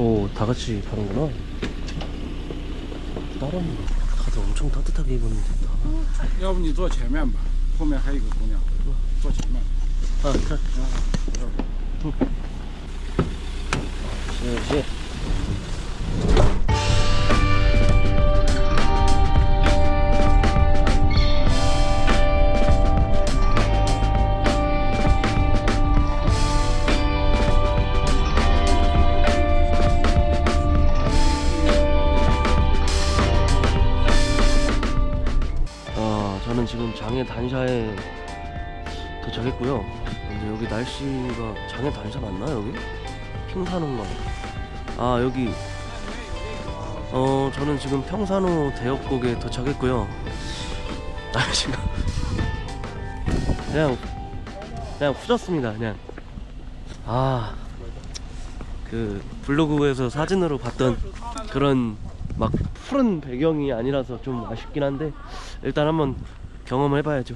오, 다 같이 가는구나. 다른 다들 엄청 따뜻하게 입었는데 다. 要不你坐前面吧，后面还有一个姑娘，坐前面。 아, 그래. 시, 시. 단샤에 도착했고요. 근데 여기 날씨가 장애 단샤 맞나 여기? 평산호인가? 아 여기 어 저는 지금 평산호 대역곡에 도착했고요. 날씨가 그냥 그냥 후졌습니다. 그냥 아 그 블로그에서 사진으로 봤던 그런 막 푸른 배경이 아니라서 좀 아쉽긴 한데 일단 한번 경험을 해봐야죠.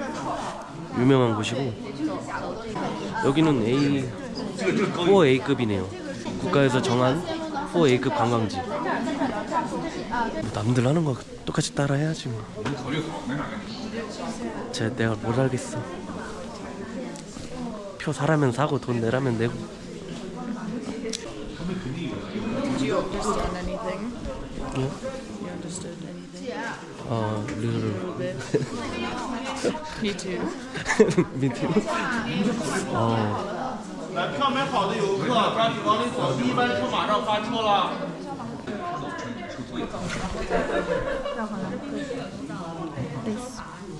유명한 곳이고 여기는 A 4A급이네요. 국가에서 정한 4A급 관광지. 뭐 남들 하는 거 똑같이 따라 해야지 뭐. 쟤 내가 뭘 알겠어. 표 사라면 사고 돈 내라면 내고. Did you understand Me too. Me too. 哦。买票买好的游客，抓紧往里走。第一班车马上发车了。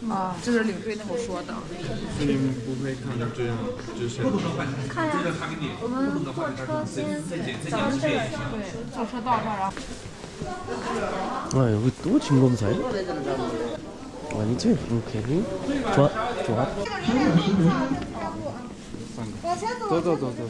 啊，这是领队那么说的。你们不会看到这样，就是。看呀，我们坐车先，咱们对坐车到这儿啊。哎呦，我多勤工才。 아니지? 응, 괜히? 좋아, 좋아. 더더더더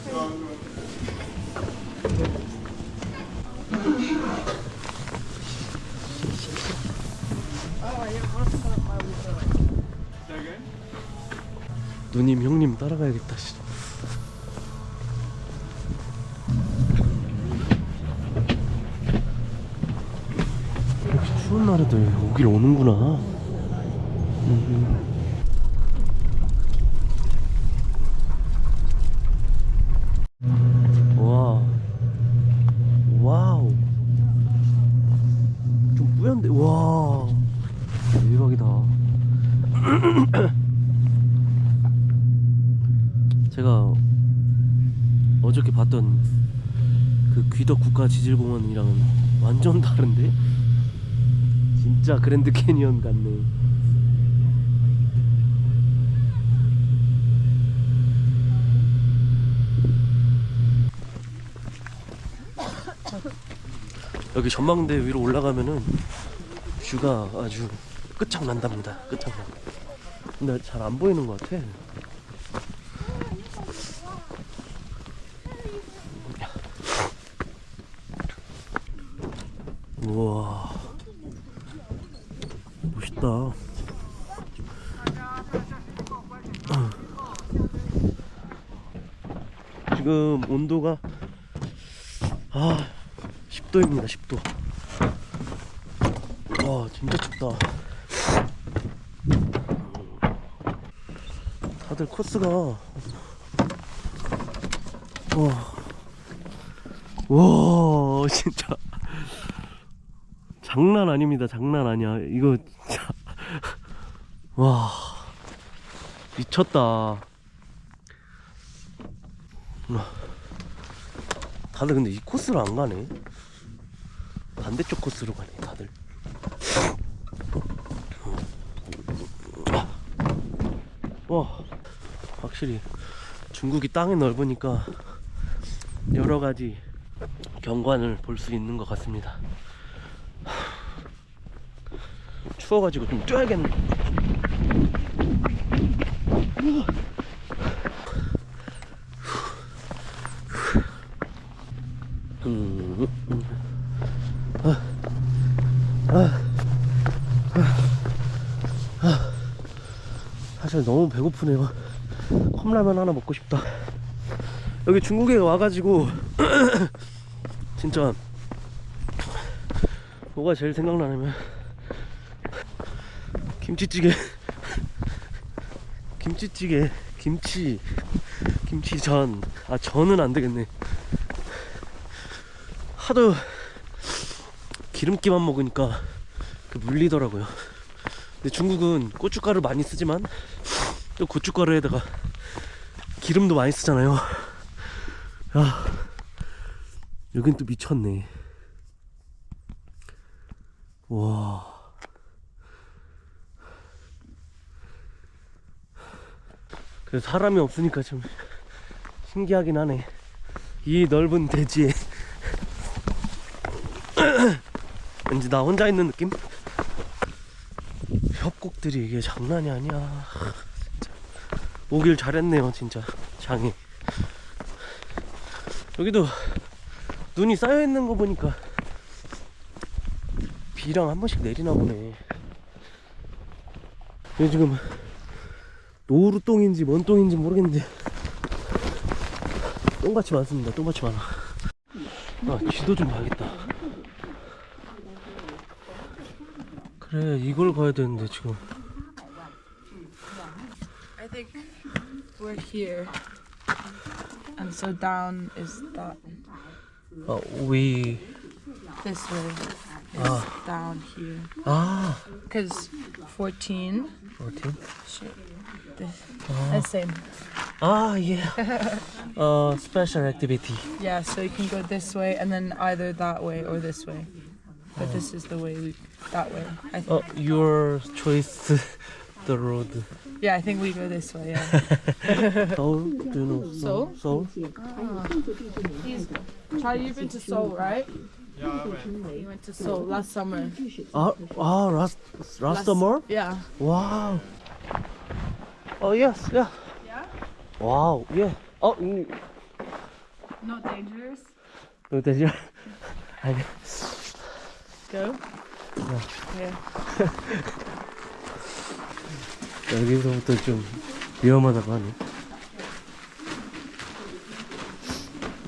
누님 형님 따라가야겠다 씨. 추운 날에도 여길 오는구나 와. 와우. 좀 뿌연데 와. 대박이다. 제가 어저께 봤던 그 귀덕 국가 지질공원이랑은 완전 다른데? 진짜 그랜드 캐니언 같네 여기 전망대 위로 올라가면은 뷰가 아주 끝장난답니다. 끝장나 근데 잘 안 보이는 것 같아. 우와. 멋있다. 지금 온도가 아 10도입니다 10도 와 진짜 춥다 다들 코스가 와, 와 진짜 장난 아닙니다. 장난 아니야. 이거 진짜 와 미쳤다. 와. 다들 근데 이 코스로 안 가네. 반대쪽 코스로 가네. 다들. 와 확실히 중국이 땅이 넓으니까 여러 가지 경관을 볼 수 있는 것 같습니다. 추워가지고 좀 뛰어야겠네. 음, 음. 아, 아, 아, 아. 사실 너무 배고프네요. 컵라면 하나 먹고 싶다. 여기 중국에 와가지고 진짜 뭐가 제일 생각나냐면 김치찌개 김치찌개 김치 김치전 아 전은 안 되겠네 하도 기름기만 먹으니까 그 물리더라고요 근데 중국은 고춧가루 많이 쓰지만 또 고춧가루에다가 기름도 많이 쓰잖아요. 야 여긴 또 미쳤네. 와. 그 사람이 없으니까 좀 신기하긴 하네. 이 넓은 대지에. 왠지 나 혼자 있는 느낌? 협곡들이 이게 장난이 아니야 오길 잘했네요 진짜. 장이 여기도 눈이 쌓여있는 거 보니까 비랑 한 번씩 내리나 보네. 여기 지금 노루똥인지 뭔 똥인지 모르겠는데 똥같이 많습니다 똥같이 많아. 아 지도 좀 봐야겠다. 그래 이걸 가야 되는데 지금 over here. And so down is that. But we. This way is oh. down here. Ah. Because 14. 14? Oh. Ah. Same. Ah, yeah. uh, special activity. Yeah, so you can go this way and then either that way or this way. But oh. this ah. is the way we, that way. I uh, think. Oh, your choice. the road. Yeah, I think we go this way. Yeah. Seoul? Do you know Seoul? Seoul? Ah. Chad, you've been to Seoul, right? Yeah, I went. You went to Seoul last summer. Ah, ah, oh, oh last, last, last summer? Yeah. Wow. Oh, yes, yeah. Yeah? Wow, yeah. Oh, mm. Not dangerous? No danger. go? Yeah. yeah. 여기서부터 좀 위험하다고 하네.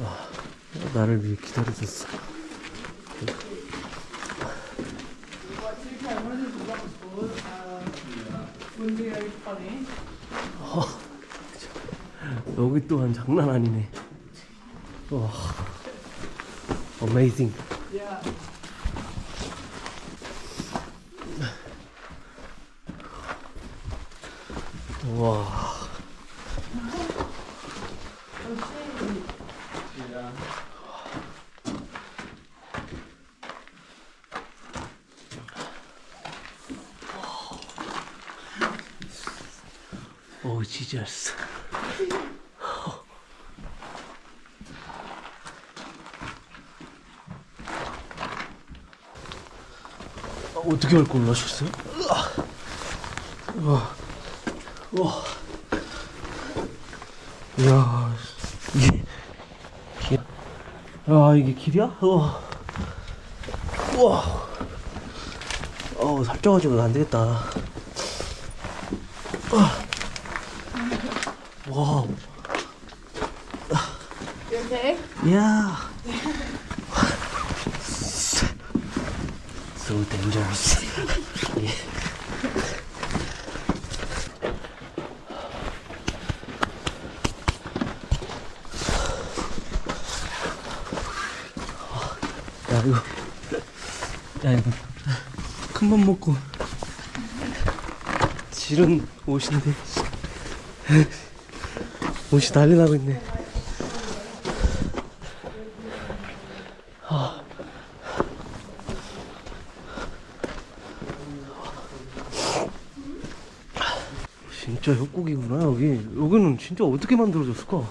와, 나를 위해 기다려줬어. 여기 또한 장난 아니네. 와, amazing. 와. 오, 지저스. 어떻게 할걸 하셨어요? 우와. 우와. 이야, 이게, 길, 아, 이게 길이야? 우와. 우와. 어우, 살쪄가지고 안 되겠다. 와. You okay? 야. so dangerous. 예. 이거 야 이거 큰 맘 먹고. 지른 옷인데. 옷이 난리 나고 있네. 진짜 협곡이구나 여기. 여기는 진짜 어떻게 만들어졌을까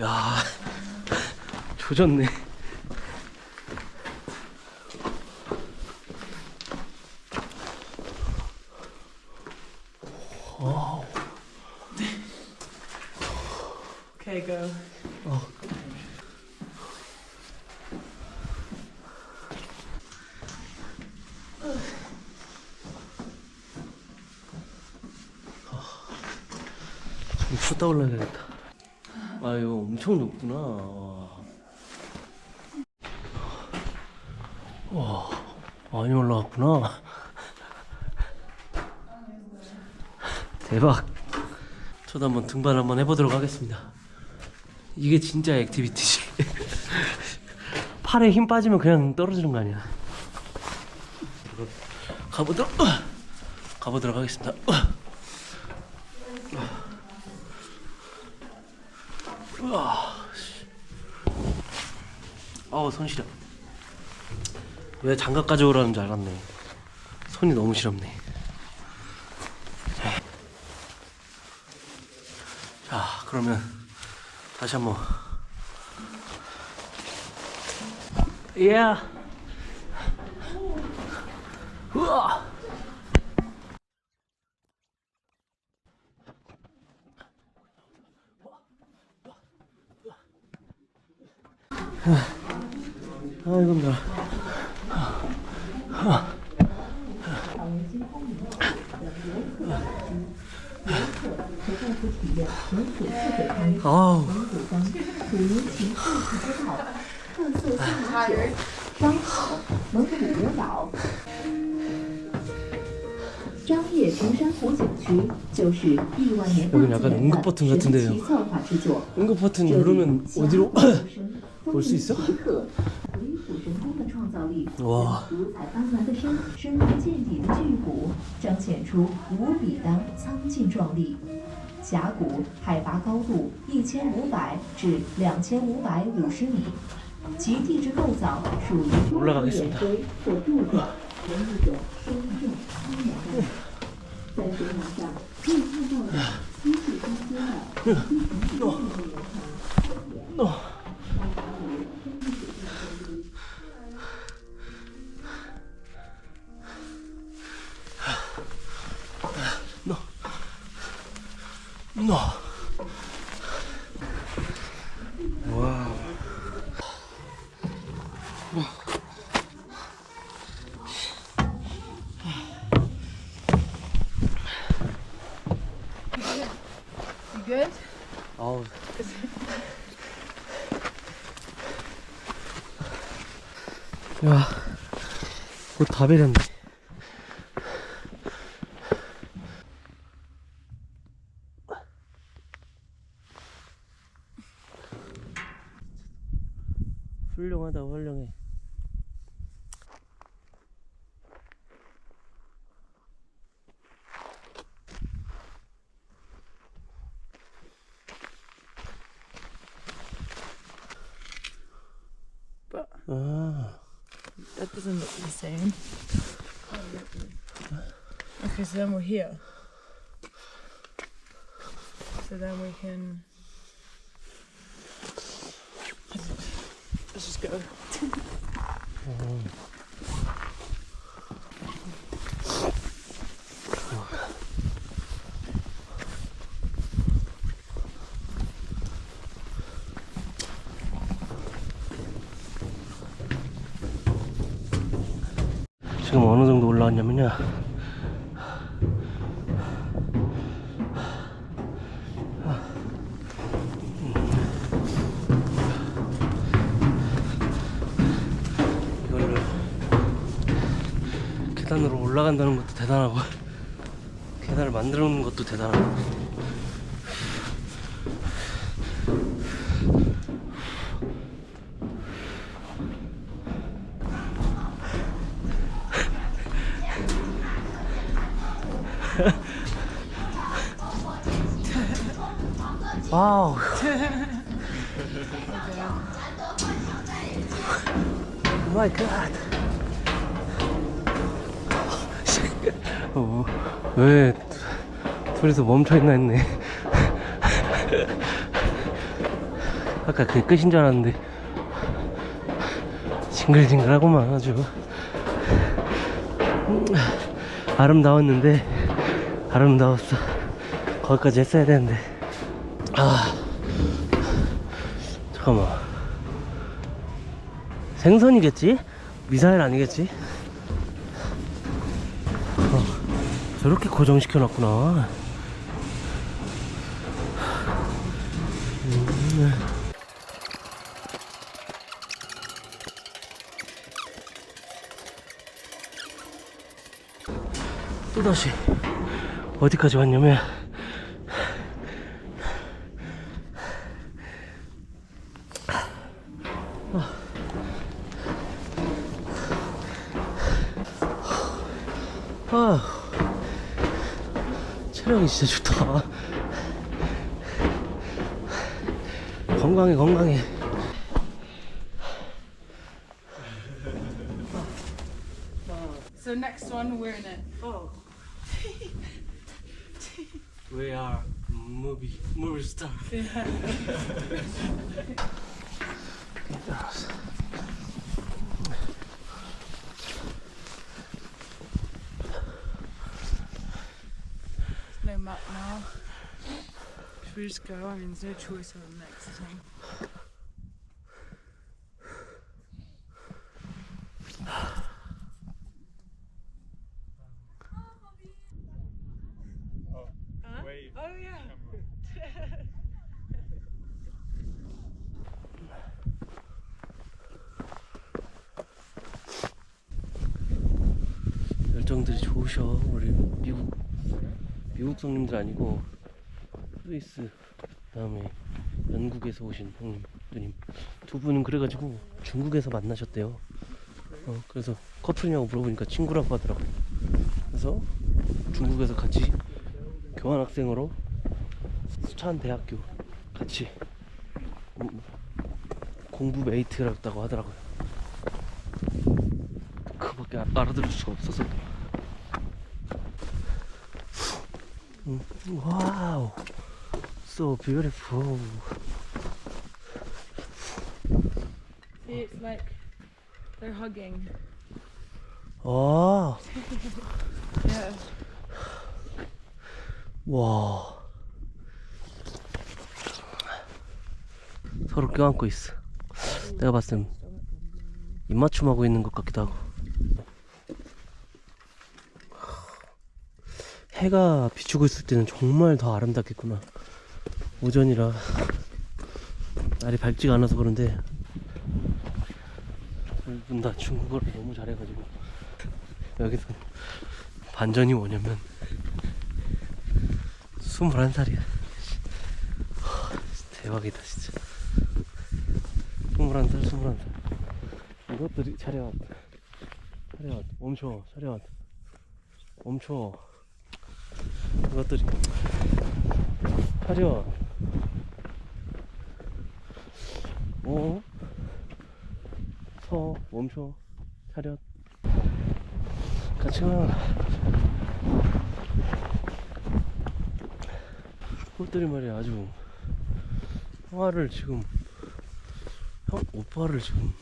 야 조졌네. Okay, go. 좀 쉬었다 올라가야겠다. 아 이거 엄청 높구나 와, 와 많이 올라갔구나. 대박. 저도 한번 등반 한번 해보도록 하겠습니다. 이게 진짜 액티비티지. 팔에 힘 빠지면 그냥 떨어지는 거 아니야. 가보도록 가보도록 하겠습니다. 아우 손 시려 왜 장갑 가져오라는 줄 알았네. 손이 너무 시렵네. 자 그러면 다시 한번. 예. 우와 好好好好张掖平山湖景区就是亿万年大型的神奇造化之作神风奇的创造力哇。五彩斑斓的山深不见底的巨谷彰显出无比的苍劲壮丽。峡谷海拔高度一千五百至两千五百五十米其地质构造属于中国的圆锥或柱状为一种双物种资源的。在悬崖上可以看到的新式空间的新型地质研发 너. 와. 야, 옷다 베렸네. 아. That doesn't look the same. Okay, so then we're here. So then we can. Let's just go. 지 mm. 올라왔냐면요. 이걸로 계단으로 올라간다는 것도 대단하고 계단을 만들어 놓는 것도 대단하고 와우. 마이 갓. 어, 왜 둘이서 멈춰 있나 했네. 아까 그게 끝인 줄 알았는데 징글징글하고만 아주 음, 아름다웠는데 아름다웠어 거기까지 했어야 되는데 아 잠깐만 생선이겠지? 미사일 아니겠지? 어, 저렇게 고정시켜 놨구나. 또다시 어디까지 왔냐면 아 체력이 진짜 좋다 건강해 건강해 So next one, we're in it. We are movie movie star No we just go? I mean, there's no choice on the next thing. Oh yeah. 열정들이 좋으셔 우리 미국 미국 손님들 아니고 스위스 그다음에 영국에서 오신 형님 누님. 두 분은 그래가지고 중국에서 만나셨대요. 어, 그래서 커플이냐고 물어보니까 친구라고 하더라고 그래서 중국에서 같이 교환학생으로 수찬 대학교 같이 음, 공부 메이트라고 하더라고요. 그밖에 알- 알아들을 수가 없어서. 음, 와우 so beautiful. See, it's like they're hugging. 아, Yeah. 와 서로 껴안고 있어. 내가 봤을 땐 입맞춤 하고 있는 것 같기도 하고. 해가 비추고 있을 때는 정말 더 아름답겠구나 오전이라 날이 밝지가 않아서 그런데 둘다 중국어를 너무 잘해가지고 여기서 반전이 뭐냐면 21살이야. 대박이다 진짜. 21살 21살. 이것들이 차렷 차렷 멈춰 차렷 멈춰. 이것들이 차렷 어? 서 멈춰 차렷. 같이 가. 그것들이 말이야 아주. 형아를 지금 형 오빠를 지금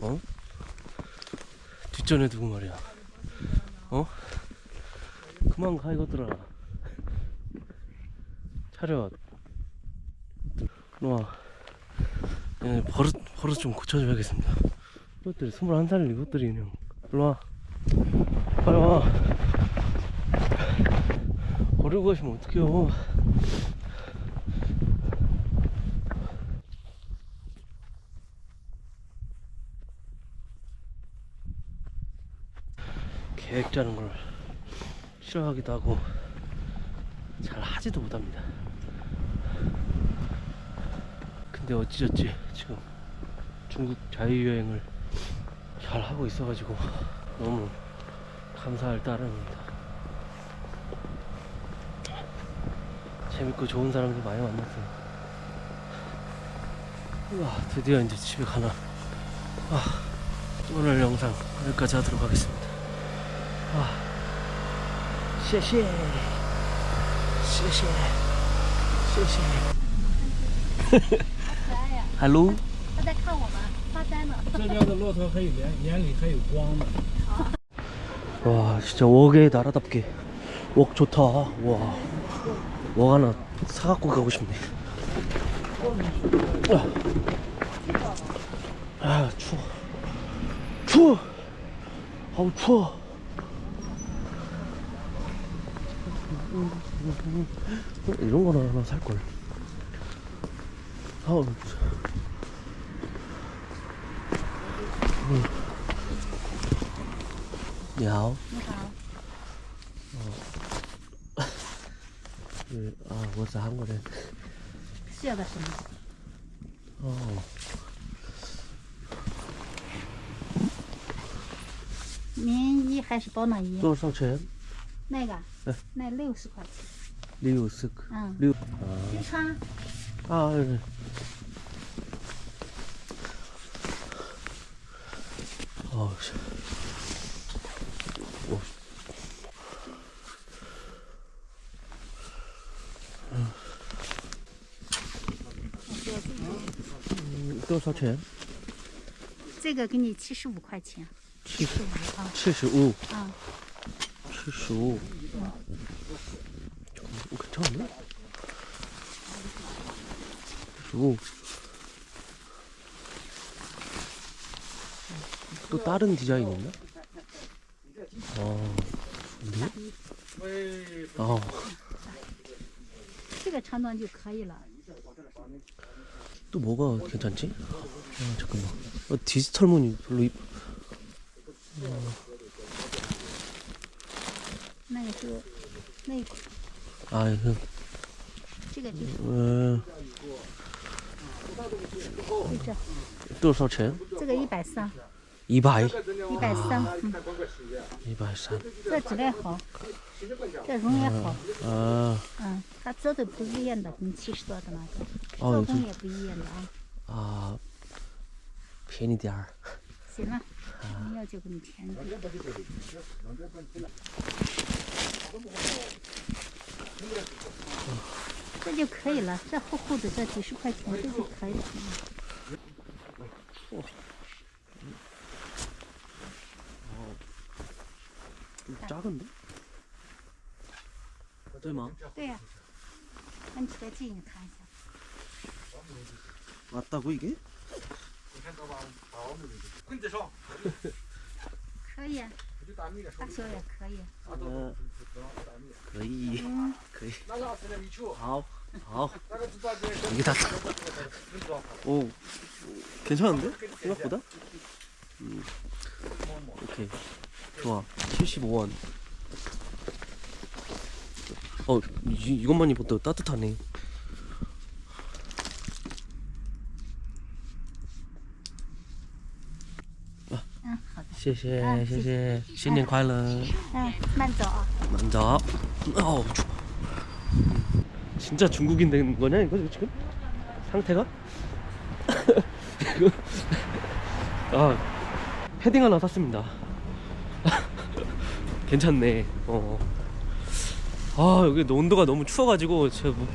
어? 뒷전에 두고 말이야. 어? 그만 가 이것들아. 차렷. 놔그 냥 버릇 버릇 좀 고쳐줘야겠습니다. 이것들이 21살 이것들이 그냥. 일로 와. 빨리 와. 버리고 가시면 어떡해요. 계획 짜는 걸 싫어하기도 하고 잘 하지도 못합니다. 근데 어찌저찌 지금 중국 자유여행을 잘 하고 있어가지고 너무 감사할 따름입니다. 재밌고 좋은 사람들 많이 만났어요. 우와, 드디어 이제 집에 가나. 아, 오늘 영상 여기까지 하도록 하겠습니다. 아, 쉐쉐. 쉐쉐. 쉐쉐. Hello 他在看我们发呆呢。这边的骆驼还有眼眼里还有光呢。 와 진짜 웍에 나라답게 웍 좋다 와 웍 하나 사갖고 가고 싶네 아, 아 추워 추워 아우 추워 이런 거나 하나 살걸 好。你好。你好。哦。是啊，我是韩国人。需要的是什么？哦。棉衣还是保暖衣？多少钱？那个？呃，那六十块钱。六十克。嗯。六。金穿。啊。哦，是，我，嗯，多少钱？这个给你七十五块钱。七十五啊。七十五。啊。七十五。嗯。我可差不。 괜찮은데? 75. 또 다른 디자인 있나? 아, 근데? 아, 这个长短就可以了。 또 뭐가 괜찮지? 아, 잠깐만. 어, 디지털 무늬 별로 이쁘. 那个是内裤， 아, 그, 这个就是 어, 就这， 多少钱？这个一百三。一百。一百三，嗯。一百三。这质量好，这绒也好。嗯。嗯，它做的不一样的，跟七十多的那个，做工也不一样的啊。啊。便宜点儿。行了，你要就给你便宜。这就可以了，这厚厚的这几十块钱这就可以了。 좀 작은데? 对吗?对呀、那你再近一看一下。 맞다고 이게? 可以啊，大小也可以。 아, 거의, 嗯， 거의. 好, 好. 이게 다. 오, 괜찮은데? 생각보다? 음, 오케이. 좋아. 75원. 어, 이, 이것만 입어도 따뜻하네. 谢谢,嗯谢谢.新年快乐.嗯，慢走啊。 먼저 어우 추워 진짜 중국인 된 거냐 이거 지금 상태가 이거 아 패딩 하나 샀습니다 괜찮네 어아 여기 온도가 너무 추워가지고 제가 못,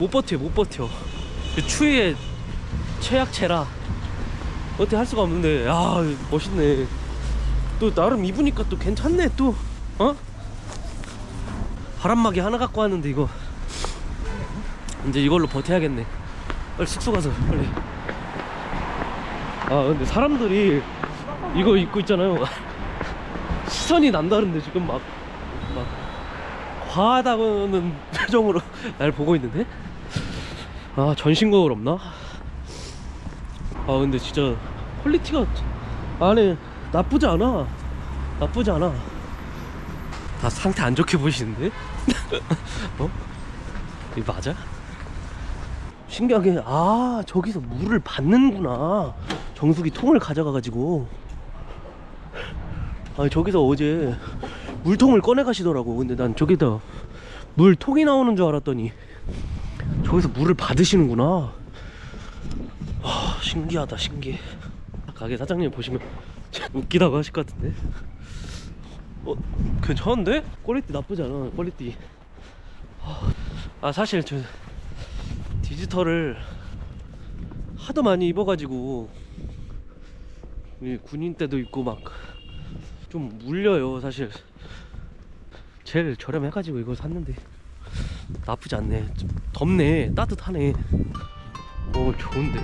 못 버텨 못 버텨 그 추위에 최약체라 어떻게 할 수가 없는데 야 멋있네 또 나름 입으니까 또 괜찮네 또. 어? 바람막이 하나 갖고 왔는데 이거. 이제 이걸로 버텨야겠네. 빨리 숙소 가서 빨리. 아 근데 사람들이 이거 입고 있잖아요. 시선이 남다른데 지금 막, 막 과하다는 표정으로 날 보고 있는데? 아 전신 거울 없나? 아 근데 진짜 퀄리티가 안에 나쁘지 않아. 나쁘지 않아. 다 상태 안 좋게 보이시는데? 어? 이거 맞아? 신기하게 아 저기서 물을 받는구나. 정수기 통을 가져가가지고. 아 저기서 어제 물통을 꺼내 가시더라고. 근데 난 저기다 물통이 나오는 줄 알았더니 저기서 물을 받으시는구나. 아 신기하다 신기해. 가게 사장님 보시면 웃기다고 하실 것 같은데? 어 괜찮은데? 퀄리티 나쁘지 않아 퀄리티. 아 사실 저 디지털을 하도 많이 입어가지고 이 군인 때도 입고 막 좀 물려요 사실. 제일 저렴해가지고 이거 샀는데. 나쁘지 않네. 좀 덥네 따뜻하네. 오 좋은데